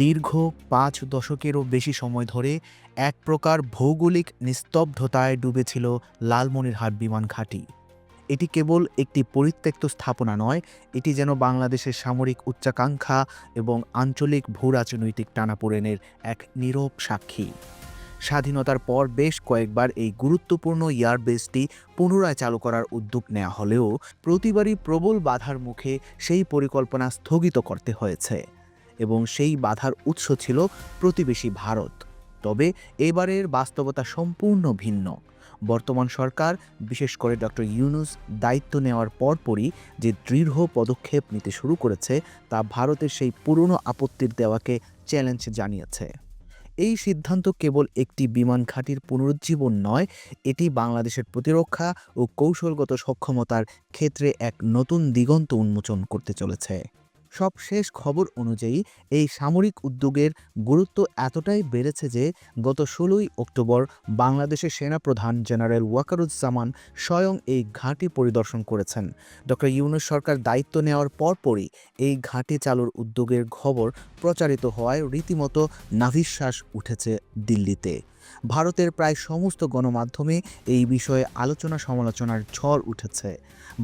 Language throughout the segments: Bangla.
দীর্ঘ পাঁচ দশকেরও বেশি সময় ধরে এক প্রকার ভৌগোলিক নিস্তব্ধতায় ডুবেছিল লালমনিরহাট বিমান ঘাঁটি। এটি কেবল একটি পরিত্যক্ত স্থাপনা নয়, এটি যেন বাংলাদেশের সামরিক উচ্চাকাঙ্ক্ষা এবং আঞ্চলিক ভূ রাজনৈতিক টানাপোড়েনের এক নীরব সাক্ষী। স্বাধীনতার পর বেশ কয়েকবার এই গুরুত্বপূর্ণ এয়ারবেসটি পুনরায় চালু করার উদ্যোগ নেওয়া হলেও প্রতিবারই প্রবল বাধার মুখে সেই পরিকল্পনা স্থগিত করতে হয়েছে। এবং সেই বাধার উৎস ছিল প্রতিবেশী ভারত। তবে এবারের বাস্তবতা সম্পূর্ণ ভিন্ন। বর্তমান সরকার, বিশেষ করে ডক্টর ইউনুস, দায়িত্ব নেওয়ার পরপরই যে দৃঢ় পদক্ষেপ নিতে শুরু করেছে, তা ভারতের সেই পুরনো আপত্তির দেওয়াকে চ্যালেঞ্জ জানিয়েছে। এই সিদ্ধান্ত কেবল একটি বিমান ঘাঁটির পুনরুজ্জীবন নয়, এটি বাংলাদেশের প্রতিরক্ষা ও কৌশলগত সক্ষমতার ক্ষেত্রে এক নতুন দিগন্ত উন্মোচন করতে চলেছে। সবশেষ খবর অনুযায়ী, এই সামরিক উদ্যোগের গুরুত্ব এতটাই বেড়েছে যে, গত ষোলোই অক্টোবর বাংলাদেশের সেনাপ্রধান জেনারেল ওয়াকারুজ্জামান স্বয়ং এই ঘাঁটি পরিদর্শন করেছেন। ডক্টর ইউনুস সরকার দায়িত্ব নেওয়ার পরপরই এই ঘাঁটি চালুর উদ্যোগের খবর প্রচারিত হওয়ায় রীতিমতো নাভিশ্বাস উঠেছে দিল্লিতে। ভারতের প্রায় সমস্ত গণমাধ্যমে এই বিষয়ে আলোচনা সমালোচনার ঝড় উঠেছে।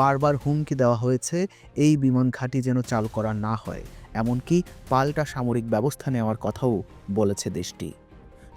বারবার হুমকি দেওয়া হয়েছে, এই বিমান ঘাঁটি যেন চালু করা না হয়, এমনকি পাল্টা সামরিক ব্যবস্থা নেওয়ার কথাও বলেছে দেশটি।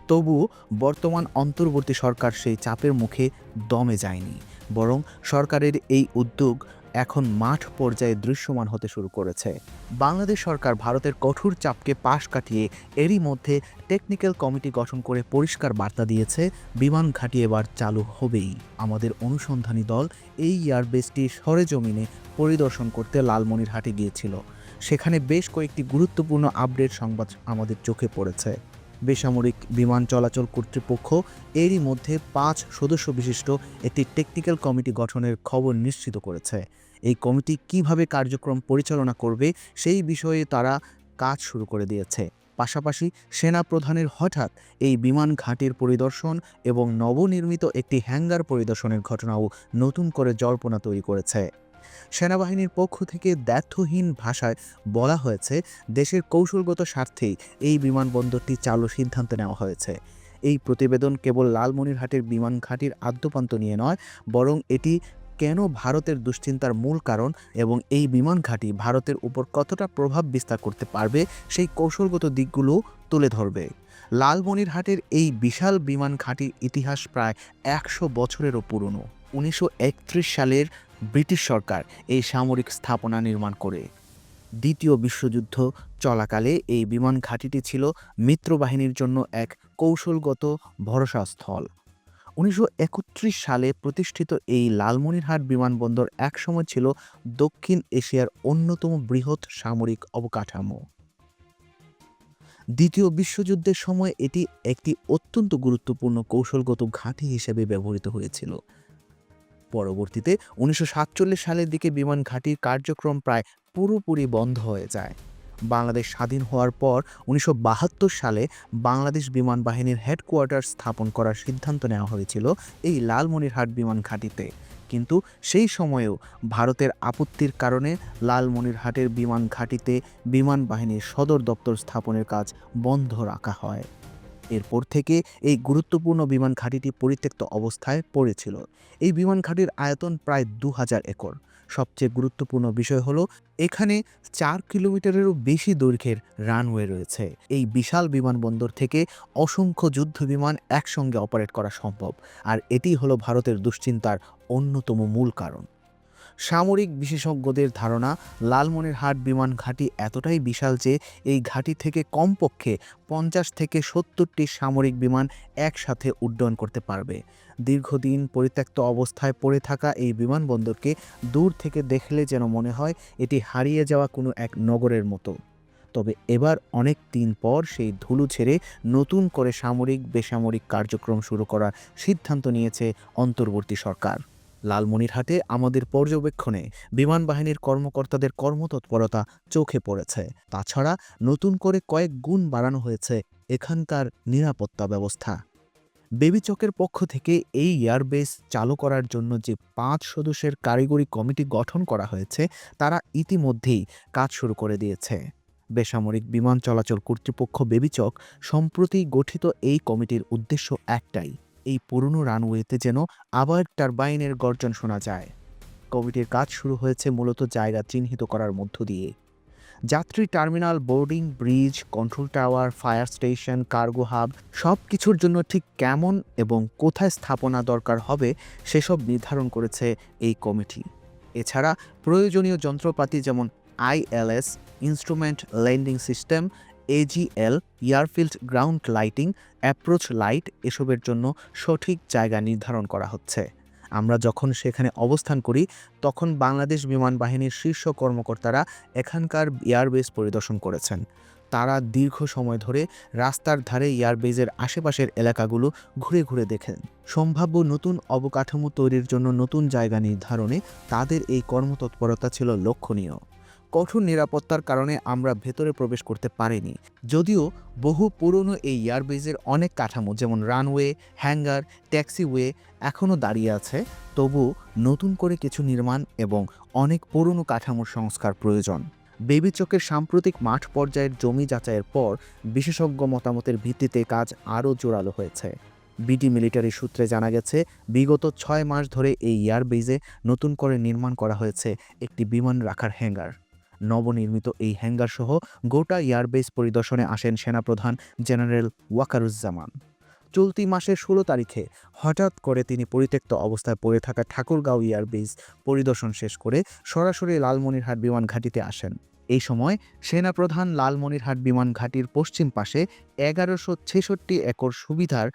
তবু বর্তমান অন্তর্বর্তী সরকার সেই চাপের মুখে দমে যায়নি, বরং সরকারের এই উদ্যোগ এখন মাঠ পর্যায়ে দৃশ্যমান হতে শুরু করেছে। বাংলাদেশ সরকার ভারতের কঠোর চাপকে পাশ কাটিয়ে এরই মধ্যে টেকনিক্যাল কমিটি গঠন করে পরিষ্কার বার্তা দিয়েছে। বিমান ঘাঁটি এবার চালু হবেই। আমাদের অনুসন্ধানী দল এই এয়ারবেসটি সরেজমিনে পরিদর্শন করতে লালমনিরহাটে গিয়েছিল। সেখানে বেশ কয়েকটি গুরুত্বপূর্ণ আপডেট সংবাদ আমাদের চোখে পড়েছে। বেসামরিক বিমান চলাচল কর্তৃপক্ষ এরই মধ্যে পাঁচ সদস্য বিশিষ্ট একটি টেকনিক্যাল কমিটি গঠনের খবর নিশ্চিত করেছে। এই কমিটি কীভাবে কার্যক্রম পরিচালনা করবে সেই বিষয়ে তারা কাজ শুরু করে দিয়েছে। পাশাপাশি সেনা প্রধানের হঠাৎ এই বিমান ঘাঁটির পরিদর্শন এবং নবনির্মিত একটি হ্যাঙ্গার পরিদর্শনের ঘটনাও নতুন করে জল্পনা তৈরি করেছে। সেনাবাহিনীর পক্ষ থেকে দ্ব্যর্থহীন ভাষায় বলা হয়েছে, দেশের কৌশলগত স্বার্থেই এই বিমানবন্দরটি চালুর সিদ্ধান্ত নেওয়া হয়েছে। এই প্রতিবেদন কেবল লালমনিরহাটের বিমান ঘাঁটির আদ্যপান্ত নিয়ে নয়, বরং এটি কেন ভারতের দুশ্চিন্তার মূল কারণ এবং এই বিমান ঘাঁটি ভারতের উপর কতটা প্রভাব বিস্তার করতে পারবে সেই কৌশলগত দিকগুলো তুলে ধরবে। লালমনিরহাটের এই বিশাল বিমান ঘাঁটির ইতিহাস প্রায় একশো বছরেরও পুরনো। উনিশশো একত্রিশ সালের ব্রিটিশ সরকার এই সামরিক স্থাপনা নির্মাণ করে। দ্বিতীয় বিশ্বযুদ্ধ চলাকালে এই বিমান ঘাঁটিটি ছিল মিত্রবাহিনীর জন্য এক কৌশলগত ভরসাস্থল। উনিশশো একত্রিশ সালে প্রতিষ্ঠিত এই লালমনিরহাট বিমানবন্দর একসময় ছিল দক্ষিণ এশিয়ার অন্যতম বৃহৎ সামরিক অবকাঠামো। দ্বিতীয় বিশ্বযুদ্ধের সময় এটি একটি অত্যন্ত গুরুত্বপূর্ণ কৌশলগত ঘাঁটি হিসেবে ব্যবহৃত হয়েছিল। পরবর্তীতে উনিশশো সাতচল্লিশ সালের দিকে বিমান ঘাঁটির কার্যক্রম প্রায় পুরোপুরি বন্ধ হয়ে যায়। বাংলাদেশ স্বাধীন হওয়ার পর উনিশশো বাহাত্তর সালে বাংলাদেশ বিমান বাহিনীর হেডকোয়ার্টার স্থাপন করার সিদ্ধান্ত নেওয়া হয়েছিল এই লালমনিরহাট বিমান ঘাঁটিতে। কিন্তু সেই সময়েও ভারতের আপত্তির কারণে লালমনিরহাটের বিমান ঘাঁটিতে বিমান বাহিনীর সদর দপ্তর স্থাপনের কাজ বন্ধ রাখা হয়। এরপর থেকে এই গুরুত্বপূর্ণ বিমান ঘাঁটিটি পরিত্যক্ত অবস্থায় পড়েছিল। এই বিমান ঘাঁটির আয়তন প্রায় দু হাজার একর। সবচেয়ে গুরুত্বপূর্ণ বিষয় হলো, এখানে চার কিলোমিটারেরও বেশি দৈর্ঘ্যের রানওয়ে রয়েছে। এই বিশাল বিমানবন্দর থেকে অসংখ্য যুদ্ধ বিমান একসঙ্গে অপারেট করা সম্ভব, আর এটি হলো ভারতের দুশ্চিন্তার অন্যতম মূল কারণ। সামরিক বিশেষজ্ঞদের ধারণা, লালমনিরহাট বিমান ঘাঁটি এতটাই বিশাল যে এই ঘাঁটি থেকে কমপক্ষে পঞ্চাশ থেকে সত্তরটি সামরিক বিমান একসাথে উড্ডয়ন করতে পারবে। দীর্ঘদিন পরিত্যক্ত অবস্থায় পড়ে থাকা এই বিমানবন্দরকে দূর থেকে দেখলে যেন মনে হয় এটি হারিয়ে যাওয়া কোনো এক নগরের মতো। তবে এবার অনেক দিন পর সেই ধুলো ছেড়ে নতুন করে সামরিক বেসামরিক কার্যক্রম শুরু করার সিদ্ধান্ত নিয়েছে অন্তর্বর্তী সরকার। লালমনিরহাটে আমাদের পর্যবেক্ষণে বিমান বাহিনীর কর্মকর্তাদের কর্মতৎপরতা চোখে পড়েছে। তাছাড়া নতুন করে কয়েক গুণ বাড়ানো হয়েছে এখানকার নিরাপত্তা ব্যবস্থা। বেবিচকের পক্ষ থেকে এই এয়ারবেস চালু করার জন্য যে পাঁচ সদস্যের কারিগরি কমিটি গঠন করা হয়েছে, তারা ইতিমধ্যেই কাজ শুরু করে দিয়েছে। বেসামরিক বিমান চলাচল কর্তৃপক্ষ বেবিচক সম্প্রতি গঠিত এই কমিটির উদ্দেশ্য একটাই। এই পুরনো রানওয়েতে যেন আবার টারবাইনের গর্জন শোনা যায়। কোভিডের কাজ শুরু হয়েছে মূলত জায়গা চিহ্নিত করার মধ্য দিয়ে। যাত্রী terminal, boarding, bridge, control tower, fire station, cargo hub সব কিছুর জন্য ঠিক কেমন এবং কোথায় স্থাপনা দরকার হবে সেসব নির্ধারণ করেছে এই কমিটি। এছাড়া প্রয়োজনীয় যন্ত্রপাতি যেমন ILS, instrument, landing system AGL airfield ground lighting approach light এসবের জন্য সঠিক জায়গা নির্ধারণ করা হচ্ছে। আমরা যখন সেখানে অবস্থান করি, তখন বাংলাদেশ বিমান বাহিনীর শীর্ষ কর্মকর্তারা এখানকার এয়ারবেস পরিদর্শন করেছেন। তারা দীর্ঘ সময় ধরে রাস্তার ধারে এয়ারবেজের আশেপাশের এলাকাগুলো ঘুরে ঘুরে দেখেন। সম্ভাব্য নতুন অবকাঠামো তৈরির জন্য নতুন জায়গা নির্ধারণে তাদের এই কর্মতৎপরতা ছিল লক্ষণীয়। কঠোর নিরাপত্তার কারণে আমরা ভেতরে প্রবেশ করতে পারিনি। যদিও বহু পুরনো এই এয়ারবেজের অনেক কাঠামো, যেমন রানওয়ে, হ্যাঙ্গার, ট্যাক্সিওয়ে, এখনও দাঁড়িয়ে আছে। তবু নতুন করে কিছু নির্মাণ এবং অনেক পুরনো কাঠামোর সংস্কার প্রয়োজন। বেবি চকের সাম্প্রতিক মাঠ পর্যায়ের জমি যাচাইয়ের পর বিশেষজ্ঞ মতামতের ভিত্তিতে কাজ আরও জোরালো হয়েছে। বিডি মিলিটারি সূত্রে জানা গেছে, বিগত ছয় মাস ধরে এই এয়ারবেজে নতুন করে নির্মাণ করা হয়েছে একটি বিমান রাখার হ্যাঙ্গার। নবনির্মিত এই হ্যাঙ্গার সহ গোটা এয়ারবেস পরিদর্শনে আসেন সেনাপ্রধান জেনারেল ওয়াকারুজ্জামান। চলতি মাসের ষোলো তারিখে হঠাৎ করে তিনি পরিত্যক্ত অবস্থায় পড়ে থাকা ঠাকুরগাঁও এয়ারবেস পরিদর্শন শেষ করে সরাসরি লালমনিরহাট বিমান ঘাঁটিতে আসেন। এই সময় সেনাপ্রধান লালমনিরহাট বিমান ঘাঁটির পশ্চিম পাশে এগারোশো ছেষট্টি একর সুবিধার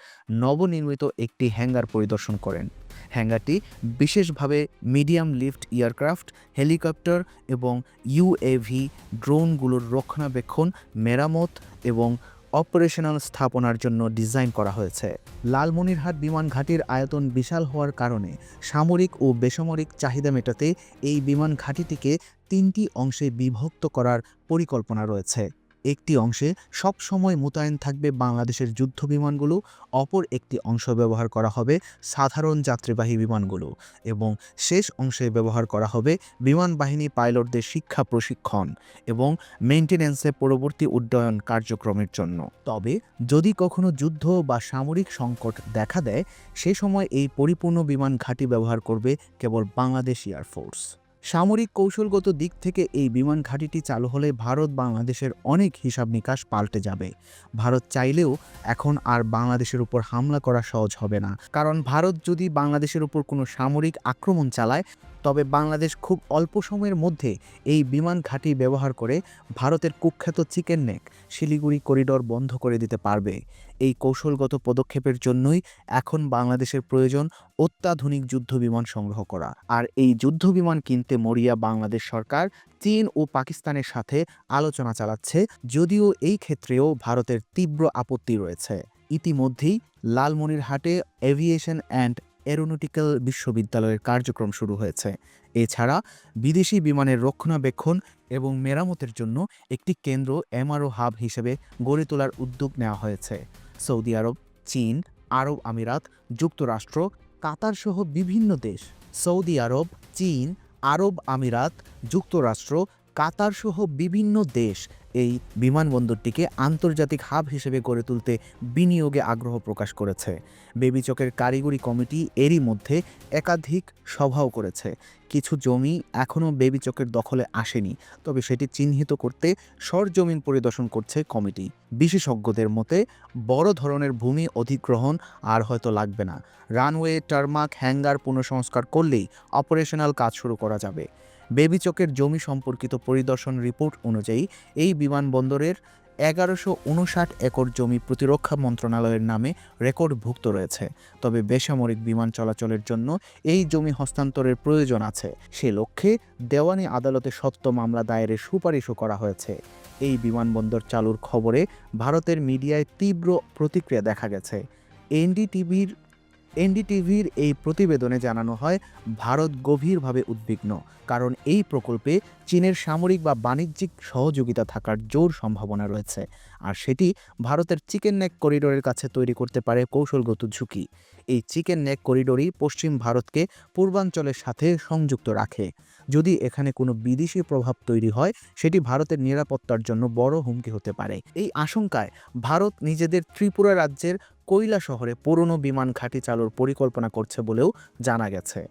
নবনির্মিত একটি হ্যাঙ্গার পরিদর্শন করেন। হ্যাঙ্গারটি বিশেষভাবে মিডিয়াম লিফট এয়ারক্রাফট, হেলিকপ্টার এবং ইউএভি ড্রোনগুলোর রক্ষণাবেক্ষণ, মেরামত এবং অপারেশনাল স্থাপনার জন্য ডিজাইন করা হয়েছে। লালমনিরহাট বিমান ঘাঁটির আয়তন বিশাল হওয়ার কারণে সামরিক ও বেসামরিক চাহিদা মেটাতে এই বিমান ঘাঁটিটিকে তিনটি অংশে বিভক্ত করার পরিকল্পনা রয়েছে। একটি অংশে সব সময় মোতায়েন থাকবে বাংলাদেশের যুদ্ধ বিমানগুলো, অপর একটি অংশ ব্যবহার করা হবে সাধারণ যাত্রীবাহী বিমানগুলো এবং শেষ অংশে ব্যবহার করা হবে বিমান বাহিনী পাইলটদের শিক্ষা প্রশিক্ষণ এবং মেনটেন্যান্সে পরবর্তী উড্ডয়ন কার্যক্রমের জন্য। তবে যদি কখনো যুদ্ধ বা সামরিক সংকট দেখা দেয়, সে সময় এই পরিপূর্ণ বিমান ঘাঁটি ব্যবহার করবে কেবল বাংলাদেশ এয়ারফোর্স সামরিক কৌশলগত দিক থেকে এই বিমান ঘাঁটিটি চালু হলে ভারত বাংলাদেশের অনেক হিসাব নিকাশ পাল্টে যাবে। ভারত চাইলেও এখন আর বাংলাদেশের উপর হামলা করা সহজ হবে না। কারণ ভারত যদি বাংলাদেশের উপর কোনো সামরিক আক্রমণ চালায় তবে বাংলাদেশ খুব অল্প সময়ের মধ্যে এই বিমান ঘাঁটি ব্যবহার করে ভারতের কুখ্যাত চিকেন নেক শিলিগুড়ি করিডোর বন্ধ করে দিতে পারবে। এই কৌশলগত পদক্ষেপের জন্যই এখন বাংলাদেশের প্রয়োজন অত্যাধুনিক যুদ্ধ বিমান সংগ্রহ করা। আর এই যুদ্ধ বিমান কিনতে মরিয়া বাংলাদেশ সরকার, চীন ও পাকিস্তানের সাথে আলোচনা চালাচ্ছে, যদিও এই ক্ষেত্রেও ভারতের তীব্র আপত্তি রয়েছে। ইতিমধ্যেই লালমনিরহাটে এভিয়েশন অ্যান্ড এরোনটিক্যাল বিশ্ববিদ্যালয়ের কার্যক্রম শুরু হয়েছে। এছাড়া বিদেশি বিমানের রক্ষণাবেক্ষণ এবং মেরামতের জন্য একটি কেন্দ্র এমআরও হাব হিসেবে গড়ে তোলার উদ্যোগ নেওয়া হয়েছে। সৌদি আরব, চীন, আরব আমিরাত, যুক্তরাষ্ট্র কাতার সহ বিভিন্ন দেশ, সৌদি আরব, চীন, আরব আমিরাত, যুক্তরাষ্ট্র কাতার সহ বিভিন্ন দেশ এই বিমানবন্দরটিকে আন্তর্জাতিক হাব হিসেবে গড়ে তুলতে বিনিয়োগে আগ্রহ প্রকাশ করেছে। বেবিচকের কারিগরি কমিটি এরই মধ্যে একাধিক সভাও করেছে। কিছু জমি এখনও বেবিচকের দখলে আসেনি, তবে সেটি চিহ্নিত করতে সরজমিন পরিদর্শন করছে কমিটি। বিশেষজ্ঞদের মতে, বড় ধরনের ভূমি অধিগ্রহণ আর হয়তো লাগবে না। রানওয়ে, টার্মাক, হ্যাঙ্গার পুনঃসংস্কার করলেই অপারেশনাল কাজ শুরু করা যাবে। বেবিচকের জমি সম্পর্কিত পরিদর্শন রিপোর্ট অনুযায়ী এই বিমানবন্দরের এগারোশো উনষাট একর জমি প্রতিরক্ষা মন্ত্রণালয়ের নামে রেকর্ডভুক্ত রয়েছে। তবে বেসামরিক বিমান চলাচলের জন্য এই জমি হস্তান্তরের প্রয়োজন আছে। সে লক্ষ্যে দেওয়ানি আদালতে সত্য মামলা দায়েরের সুপারিশও করা হয়েছে। এই বিমানবন্দর চালুর খবরে ভারতের মিডিয়ায় তীব্র প্রতিক্রিয়া দেখা গেছে। এনডিটিভির এনডিটিভির এই প্রতিবেদনে জানানো হয়, ভারত গভীরভাবে উদ্বিগ্ন, কারণ এই প্রকল্পে চীনের সামরিক বা বাণিজ্যিক সহযোগিতা থাকার জোর সম্ভাবনা রয়েছে, আর সেটি ভারতের চিকেন নেক করিডোরের কাছে তৈরি করতে পারে কৌশলগত ঝুঁকি। এই চিকেন নেক করিডোরই পশ্চিম ভারতকে পূর্বাঞ্চলের সাথে সংযুক্ত রাখে। যদি এখানে কোনো বিদেশি প্রভাব তৈরি হয়, সেটি ভারতের নিরাপত্তার জন্য বড় হুমকি হতে পারে। এই আশঙ্কায় ভারত নিজেদের ত্রিপুরা রাজ্যের কৈলা শহরে পুরনো বিমান ঘাঁটি চালুর পরিকল্পনা করছে বলেও জানা গেছে।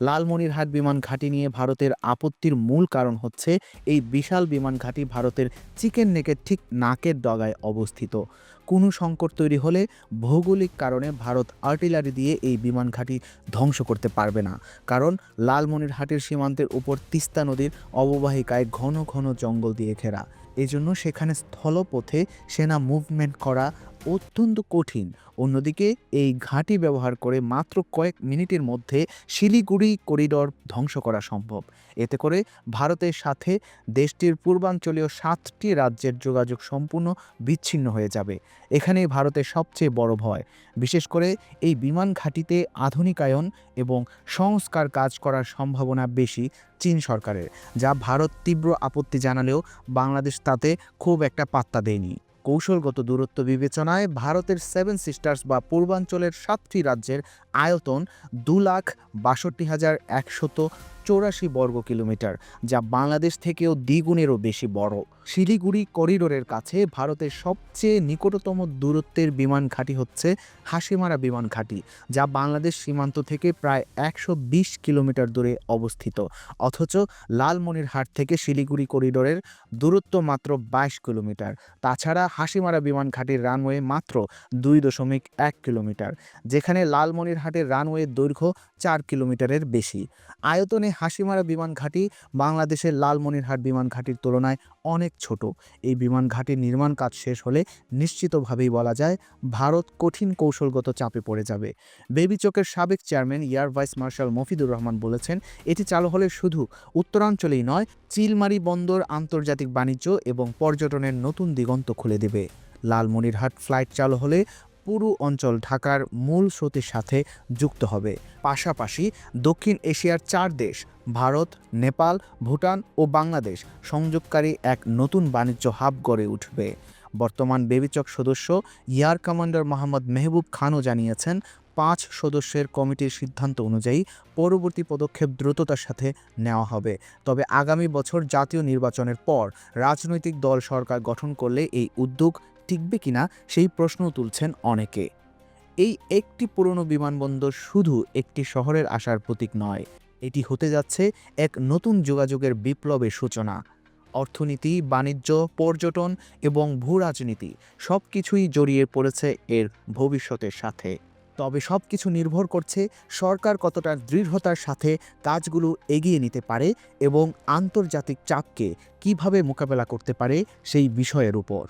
লালমনিরহাট বিমান ঘাঁটি নিয়ে ভারতের আপত্তির মূল কারণ হচ্ছে এই বিশাল বিমান ঘাঁটি ভারতের চিকেন নেকের ঠিক নাকের ডগায় অবস্থিত। কোনো সংকট তৈরি হলে ভৌগোলিক কারণে ভারত আর্টিলারি দিয়ে এই বিমান ঘাঁটি ধ্বংস করতে পারবে না। কারণ লালমনিরহাটের সীমান্তের উপর তিস্তা নদীর অববাহিকায় ঘন ঘন জঙ্গল দিয়ে ঘেরা। এজন্য সেখানে স্থলপথে সেনা মুভমেন্ট করা অত্যন্ত কঠিন। অন্যদিকে, এই ঘাঁটি ব্যবহার করে মাত্র কয়েক মিনিটের মধ্যে শিলিগুড়ি করিডর ধ্বংস করা সম্ভব। এতে করে ভারতের সাথে দেশটির পূর্বাঞ্চলীয় সাতটি রাজ্যের যোগাযোগ সম্পূর্ণ বিচ্ছিন্ন হয়ে যাবে। এখানেই ভারতের সবচেয়ে বড় ভয়। বিশেষ করে এই বিমান ঘাঁটিতে আধুনিকায়ন এবং সংস্কার কাজ করার সম্ভাবনা বেশি চীন সরকারের, যা ভারত তীব্র আপত্তি জানালেও বাংলাদেশ তাতে খুব একটা পাত্তা দেয়নি। কৌশলগত দূরত্ব বিবেচনায় ভারতের সেভেন সিস্টার্স বা পূর্বাঞ্চলের সাতটি রাজ্যের আয়তন দু লাখ বাষট্টি হাজার একশত চৌরাশি বর্গ কিলোমিটার, যা বাংলাদেশ থেকেও দ্বিগুণেরও বেশি বড়। শিলিগুড়ি করিডোরের কাছে ভারতের সবচেয়ে নিকটতম দূরত্বের বিমান ঘাঁটি হচ্ছে হাসিমারা বিমান ঘাঁটি, যা বাংলাদেশ সীমান্ত থেকে প্রায় একশো বিশ কিলোমিটার দূরে অবস্থিত। অথচ লালমনিরহাট থেকে শিলিগুড়ি করিডোরের দূরত্ব মাত্র বাইশ কিলোমিটার, তাছাড়া হাসিমারা বিমান ঘাঁটির রানওয়ে মাত্র দুই দশমিক এক কিলোমিটার, যেখানে লালমনিরহাটের রানওয়ে দৈর্ঘ্য চার কিলোমিটারের বেশি। আয়তনে হাসিমারা বিমান ঘাঁটি বাংলাদেশের লালমনিরহাট বিমান ঘাঁটির তুলনায় অনেক ছোট। এই বিমান ঘাঁটির নির্মাণ কাজ শেষ হলে নিশ্চিতভাবেই বলা যায় ভারত কঠিন কৌশলগত চাপে পড়ে যাবে। বেবি চোখের সাবেক chairman, air vice marshal Mofidur Rahman বলেছেন, এটি চালু হলে শুধু উত্তরাঞ্চলেই নয়, চিলমারি বন্দর, আন্তর্জাতিক বাণিজ্য এবং পর্যটনের নতুন দিগন্ত খুলে দেবে। লালমনিরহাট ফ্লাইট চালু হলে পুরো অঞ্চল ঢাকার মূল স্রোতের সাথে যুক্ত হবে। পাশাপাশি দক্ষিণ এশিয়ার চার দেশ, ভারত, নেপাল, ভুটান ও বাংলাদেশ সংযোগকারী এক নতুন বাণিজ্য হাব গড়ে উঠবে। বর্তমান বেবিচক সদস্য ইয়ার কমান্ডার মোহাম্মদ মেহবুব খানও জানিয়েছেন, পাঁচ সদস্যের কমিটির সিদ্ধান্ত অনুযায়ী পরবর্তী পদক্ষেপ দ্রুততার সাথে নেওয়া হবে। তবে আগামী বছর জাতীয় নির্বাচনের পর রাজনৈতিক দল সরকার গঠন করলে এই উদ্যোগ টিকবে কিনা সেই প্রশ্ন তুলছেন অনেকে। এই একটি পুরনো বিমানবন্দর শুধু একটি শহরের আসার প্রতীক নয়, এটি হতে যাচ্ছে এক নতুন যোগাযোগের বিপ্লবের সূচনা। অর্থনীতি, বাণিজ্য, পর্যটন এবং ভূ রাজনীতি সব কিছুই জড়িয়ে পড়েছে এর ভবিষ্যতের সাথে। তবে সব কিছু নির্ভর করছে সরকার কতটা দৃঢ়তার সাথে কাজগুলো এগিয়ে নিতে পারে এবং আন্তর্জাতিক চাপকে কীভাবে মোকাবেলা করতে পারে সেই বিষয়ের উপর।